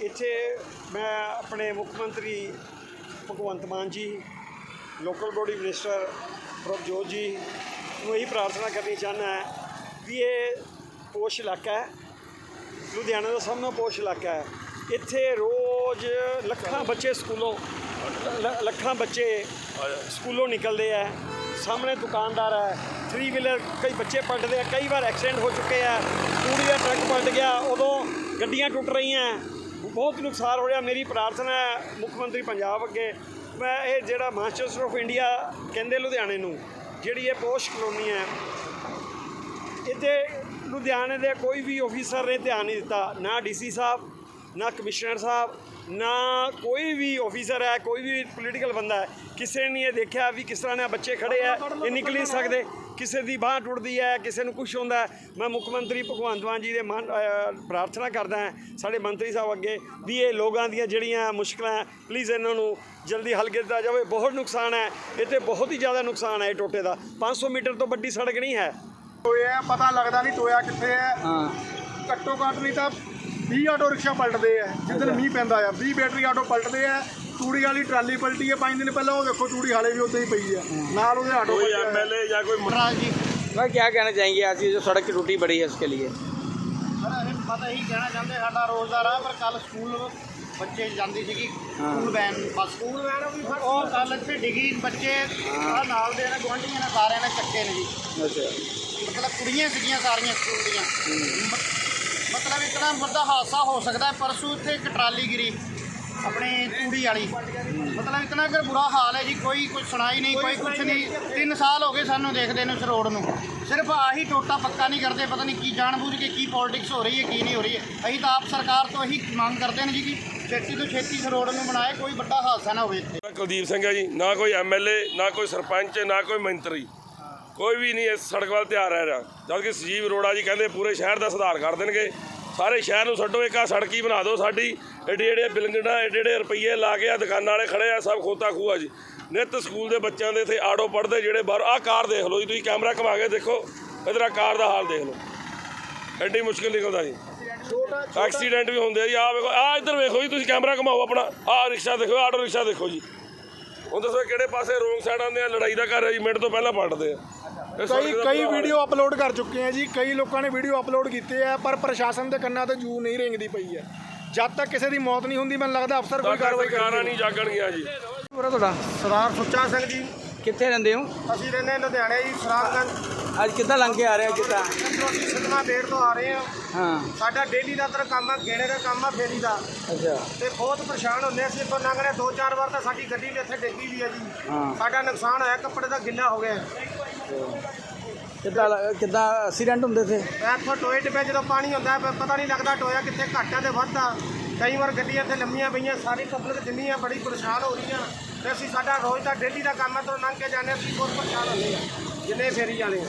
ਇੱਥੇ ਮੈਂ ਆਪਣੇ ਮੁੱਖ ਮੰਤਰੀ ਭਗਵੰਤ ਮਾਨ ਜੀ ਲੋਕਲ ਬੋਡੀ ਮਿਨਿਸਟਰ ਪ੍ਰਭਜੋਤ ਜੀ ਨੂੰ ਇਹੀ ਪ੍ਰਾਰਥਨਾ ਕਰਨੀ ਚਾਹੁੰਦਾ ਹੈ ਵੀ ਇਹ ਪੋਸ਼ ਇਲਾਕਾ ਹੈ। ਲੁਧਿਆਣਾ ਦਾ ਸਭ ਤੋਂ ਪੋਸ਼ ਇਲਾਕਾ ਹੈ। ਇੱਥੇ ਰੋਜ਼ ਲੱਖਾਂ ਬੱਚੇ ਸਕੂਲੋਂ, ਲ- ਲੱਖਾਂ ਬੱਚੇ ਸਕੂਲੋਂ ਨਿਕਲਦੇ ਆ। ਸਾਹਮਣੇ ਦੁਕਾਨਦਾਰ ਹੈ। 3 ਵੀਲਰ ਕਈ ਬੱਚੇ ਪਲਟਦੇ ਆ। ਕਈ ਵਾਰ ਐਕਸੀਡੈਂਟ ਹੋ ਚੁੱਕੇ ਆ। ਤੂੜੀ ਦਾ ਟਰੱਕ ਪਲਟ ਗਿਆ। ਉਦੋਂ ਗੱਡੀਆਂ ਟੁੱਟ ਰਹੀਆਂ। ਬਹੁਤ ਨੁਕਸਾਨ ਹੋ ਰਿਹਾ। ਮੇਰੀ ਪ੍ਰਾਰਥਨਾ ਹੈ ਮੁੱਖ ਮੰਤਰੀ ਪੰਜਾਬ ਅੱਗੇ। ਮੈਂ ਇਹ ਜਿਹੜਾ ਮਾਸਟਰਸ ਆਫ ਇੰਡੀਆ ਕਹਿੰਦੇ ਲੁਧਿਆਣੇ ਨੂੰ, ਜਿਹੜੀ ਇਹ ਪੋਸ਼ ਕਲੋਨੀ ਹੈ, ਇੱਥੇ ਲੁਧਿਆਣੇ ਦੇ ਕੋਈ ਵੀ ਅਫੀਸਰ ਨੇ ਧਿਆਨ ਨਹੀਂ ਦਿੱਤਾ, ਨਾ ਡੀਸੀ ਸਾਹਿਬ ਨਾ ਕਮਿਸ਼ਨਰ ਸਾਹਿਬ ਨਾ ਕੋਈ ਵੀ ਅਫੀਸਰ ਹੈ ਕੋਈ ਵੀ ਪੋਲੀਟੀਕਲ ਬੰਦਾ ਹੈ ਕਿਸੇ ਨੇ ਇਹ ਦੇਖਿਆ ਵੀ ਕਿਸ ਤਰ੍ਹਾਂ ਦੇ ਬੱਚੇ ਖੜੇ ਆ ਇਹ ਨਿਕਲ ਨਹੀਂ ਸਕਦੇ ਕਿਸੇ ਦੀ ਬਾਹ ਟੁੱਟਦੀ ਹੈ ਕਿਸੇ ਨੂੰ ਕੁਝ ਹੁੰਦਾ। ਮੈਂ ਮੁੱਖ ਮੰਤਰੀ ਭਗਵੰਤ ਮਾਨ ਜੀ ਦੇ ਮਨ ਪ੍ਰਾਰਥਨਾ ਕਰਦਾ ਹਾਂ ਸਾਡੇ ਮੰਤਰੀ ਸਾਹਿਬ ਅੱਗੇ ਵੀ ਇਹ ਲੋਕਾਂ ਦੀਆਂ ਜਿਹੜੀਆਂ ਮੁਸ਼ਕਲਾਂ ਹੈ ਪਲੀਜ਼ ਇਹਨਾਂ ਨੂੰ ਜਲਦੀ ਹੱਲ ਕੀਤਾ ਜਾਵੇ। ਬਹੁਤ ਨੁਕਸਾਨ ਹੈ ਇੱਥੇ ਬਹੁਤ ਹੀ ਜ਼ਿਆਦਾ ਨੁਕਸਾਨ ਹੈ ਇਹ ਟੋਟੇ ਦਾ। 500 ਮੀਟਰ ਤੋਂ ਵੱਡੀ ਸੜਕ ਨਹੀਂ ਹੈ। ਟੋਇਆ ਪਤਾ ਲੱਗਦਾ ਨਹੀਂ ਟੋਇਆ ਕਿੱਥੇ ਹੈ। ਹਾਂ। ਘੱਟੋ ਘੱਟ ਨਹੀਂ ਤਾਂ 20 ਆਟੋ ਰਿਕਸ਼ਾ ਪਲਟਦੇ ਆ ਜਿੱਦਣ ਮੀਂਹ ਪੈਂਦਾ ਆ 20 ਬੈਟਰੀ ਆਟੋ ਪਲਟਦੇ ਆ ਤੂੜੀ ਵਾਲੀ ਟਰਾਲੀ ਪਲਟੀ ਹੈ 5 ਦਿਨ ਪਹਿਲਾਂ ਉਹ ਦੇਖੋ ਤੂੜੀ ਹਾਲੇ ਵੀ ਉੱਤੇ ਹੀ ਪਈ ਆ ਨਾਲ ਉਹਦੇ ਆਟੋ कोई ਪਲਟਿਆ ਹੋਇਆ। एमएलए या कोई ਮਹਾਰਾਜ ਜੀ मैं क्या कहना चाहेंगे आज ये जो सड़क की टूटी पड़ी है उसके लिए ਸਰ ਅਸੀਂ ਪਤਾ ਹੀ ਕਹਿਣਾ ਚਾਹੁੰਦੇ ਸਾਡਾ ਰੋਜ਼ ਦਾ ਰਾਹ ਪਰ ਕੱਲ ਸਕੂਲ ਬੱਚੇ ਜਾਂਦੀ ਸੀਗੀ school van bus school van ਵੀ ਉਹ ਕੱਲ ਇੱਥੇ ਡਿੱਗੀ ਬੱਚੇ ਆ ਨਾਲ ਦੇ ਨੇ ਗੁਆਂਢੀਆਂ ਨੇ ਸਾਰਿਆਂ ਨੇ ਚੱਕੇ ਨੇ ਜੀ अच्छा ਮਤਲਬ ਕੁੜੀਆਂ ਸੀਗੀਆਂ ਸਾਰੀਆਂ ਸਕੂਲ ਦੀਆਂ ਮ- ਮਤਲਬ ਇਤਨਾ ਵੱਡਾ ਹਾਦਸਾ ਹੋ ਸਕਦਾ ਪਰਸੂ ਇੱਥੇ ਇੱਕ ਟਰਾਲੀ ਗਿਰੀ, ਆਪਣੇ ਤੂੜੀ ਵਾਲੀ। ਮਤਲਬ ਇਤਨਾ ਕਿ ਬੁਰਾ ਹਾਲ ਹੈ ਜੀ, ਕੋਈ ਕੁਝ ਸੁਣਾਈ ਨਹੀਂ, ਕੋਈ ਕੁਝ ਨਹੀਂ। 3 ਸਾਲ ਹੋ ਗਏ ਸਾਨੂੰ ਦੇਖਦੇ ਨੂੰ ਇਸ ਰੋਡ ਨੂੰ। ਸਿਰਫ ਆਹੀ ਟੋਟਾ ਪੱਕਾ ਨਹੀਂ ਕਰਦੇ, ਪਤਾ ਨਹੀਂ ਕੀ ਜਾਣਬੁੱਝ ਕੇ ਕੀ ਪੋਲਿਟਿਕਸ ਹੋ ਰਹੀ ਹੈ, ਕੀ ਨਹੀਂ ਹੋ ਰਹੀ ਹੈ। ਅਸੀਂ ਤਾਂ ਆਪ ਸਰਕਾਰ ਤੋਂ ਇਹੀ ਮੰਗ ਕਰਦੇ ਨੇ ਜੀ ਕਿ ਛੇਤੀ ਤੋਂ ਛੇਤੀ ਇਸ ਰੋਡ ਨੂੰ ਬਣਾਏ, ਕੋਈ ਵੱਡਾ ਹਾਦਸਾ ਨਾ ਹੋਵੇ ਇੱਥੇ। ਕੁਲਦੀਪ ਸਿੰਘ ਹੈ ਜੀ, ਨਾ ਕੋਈ ਐਮਐਲਏ ਨਾ ਕੋਈ ਸਰਪੰਚ, ਨਾ ਕੋਈ ਮੰਤਰੀ। ਕੋਈ ਵੀ ਨਹੀਂ ਇਸ ਸੜਕ ਵੱਲ ਧਿਆਨ ਰਹਿ ਰਿਹਾ। ਜਦ ਕਿ ਸੰਜੀਵ ਅਰੋੜਾ ਜੀ ਕਹਿੰਦੇ ਪੂਰੇ ਸ਼ਹਿਰ ਦਾ ਸੁਧਾਰ ਕਰ ਦੇਣਗੇ। ਸਾਰੇ ਸ਼ਹਿਰ ਨੂੰ ਛੱਡੋ ਇੱਕ ਆ ਸੜਕ ਬਣਾ ਦਿਓ ਸਾਡੀ। ਏਡੇ ਏਡੇ ਬਿਲਡਿੰਗਾਂ ਏਡੇ ਏਡੇ ਰੁਪਈਏ ਲਾ ਕੇ ਆ ਦੁਕਾਨਾਂ ਵਾਲੇ ਖੜੇ ਆ ਸਭ ਖੋਤਾ ਖੂਆ ਜੀ। ਨਿੱਤ ਸਕੂਲ ਦੇ ਬੱਚਿਆਂ ਦੇ ਇੱਥੇ ਆਟੋ ਪੜਦੇ ਜਿਹੜੇ ਬਾਹਰ ਆਹ ਕਾਰ ਦੇਖ ਲਓ ਜੀ ਤੁਸੀਂ ਕੈਮਰਾ ਘੁਮਾ ਕੇ ਦੇਖੋ ਇਧਰ ਆ ਕਾਰ ਦਾ ਹਾਲ ਦੇਖ ਲਓ। ਐਡੀ ਮੁਸ਼ਕਿਲ ਨਿਕਲਦਾ ਜੀ। ਐਕਸੀਡੈਂਟ ਵੀ ਹੁੰਦੇ ਆ ਜੀ ਆਹ ਵੇਖੋ ਆਹ ਇੱਧਰ ਵੇਖੋ ਜੀ ਤੁਸੀਂ ਕੈਮਰਾ ਘੁਮਾਓ ਆਪਣਾ ਆਹ ਰਿਕਸ਼ਾ ਦੇਖੋ ਆਟੋ ਰਿਕਸ਼ਾ ਦੇਖੋ ਜੀ। ਹੁਣ ਦੱਸੋ ਕਿਹੜੇ ਪਾਸੇ ਰੋਂਗ ਸਾਈਡ ਆਉਂਦੇ ਆ? ਲੜਾਈ ਦਾ ਘਰ ਹੈ ਜੀ ਮਿੰਟ ਤੋਂ ਪਹਿਲਾਂ ਪੜਦੇ ਆ। ਕਈ ਕਈ ਵੀਡੀਓ ਅਪਲੋਡ ਕਰ ਚੁੱਕੇ ਆ ਜੀ ਕਈ ਲੋਕਾਂ ਨੇ ਵੀਡੀਓ ਅਪਲੋਡ ਕੀਤੇ ਆ ਪਰ ਪ੍ਰਸ਼ਾਸਨ ਦੇ ਕੰਨਾਂ ਤੇ ਜੂ ਨਹੀਂ ਰਿੰਗਦੀ ਪਈ ਹੈ ਜਦ ਤੱਕ ਕਿਸੇ ਦੀ ਮੌਤ ਨਹੀਂ ਹੁੰਦੀ ਮੈਨੂੰ ਲੱਗਦਾ ਅਫਸਰ ਕੋਈ ਕਾਰਵਾਈ ਕਰਨਗੇ। ਨਹੀਂ ਜਾਗਣਗੀਆਂ ਜੀ। ਤੁਹਾਡਾ? ਸਰਦਾਰ ਸੁੱਚਾ ਸਿੰਘ ਜੀ। ਕਿੱਥੇ ਰਹਿੰਦੇ ਹੋ? ਅਸੀਂ ਰਹਿੰਦੇ ਲੁਧਿਆਣੇ ਜੀ ਸਰਾਫਗੰਜ ਅੱਜ ਕਿੱਦਾਂ ਲੰਘ ਕੇ ਆ ਰਿਹਾ ਕਿੱਦਾਂ? ਸਿਨਮਾ ਬੇੜ ਤੋਂ ਆ ਰਹੇ ਆ ਹਾਂ। ਸਾਡਾ ਡੇਲੀ ਦਾ ਤਰ ਕੰਮ ਆ ਗੇੜੇ ਦਾ ਕੰਮ ਆ ਫੇਰੀ ਦਾ। ਅੱਛਾ। ਤੇ ਬਹੁਤ ਪਰੇਸ਼ਾਨ ਹੁੰਦੇ ਅਸੀਂ ਇੱਥੋਂ ਲੰਘ ਰਹੇ ਦੋ ਚਾਰ ਵਾਰ ਤਾਂ ਸਾਡੀ ਗੱਡੀ ਵੀ ਇੱਥੇ ਡਿੱਗੀ ਵੀ ਆ ਜੀ। ਹਾਂ। ਸਾਡਾ ਨੁਕਸਾਨ ਹੋਇਆ ਕੱਪੜੇ ਦਾ ਗਿੱਲਾ ਹੋ ਗਿਆ। ਕਿੱਦਾਂ ਕਿੱਦਾਂ ਐਕਸੀਡੈਂਟ ਹੁੰਦੇ ਸੀ ਮੈਂ ਇੱਥੋਂ ਟੋਏ ਟਿੱਬੇ ਜਦੋਂ ਪਾਣੀ ਹੁੰਦਾ ਪਤਾ ਨਹੀਂ ਲੱਗਦਾ ਟੋਇਆ ਕਿੱਥੇ ਘੱਟ ਆ ਤੇ ਵੱਧ ਆ। ਕਈ ਵਾਰ ਗੱਡੀਆਂ ਇੱਥੇ ਲੰਮੀਆਂ ਪਈਆਂ ਸਾਰੀ ਪਬਲਿਕ ਜਿੰਨੀ ਆ ਬੜੀ ਪਰੇਸ਼ਾਨ ਹੋ ਰਹੀ ਆ ਤੇ ਅਸੀਂ ਸਾਡਾ ਰੋਜ਼ ਦਾ ਡੇਲੀ ਦਾ ਕੰਮ ਆ ਤੋਂ ਲੰਘ ਕੇ ਜਾਂਦੇ ਹਾਂ, ਅਸੀਂ ਬਹੁਤ ਪਰੇਸ਼ਾਨ ਹੁੰਦੇ ਆ ਜਿੰਨੇ ਫੇਰੀ ਵਾਲੇ ਆ।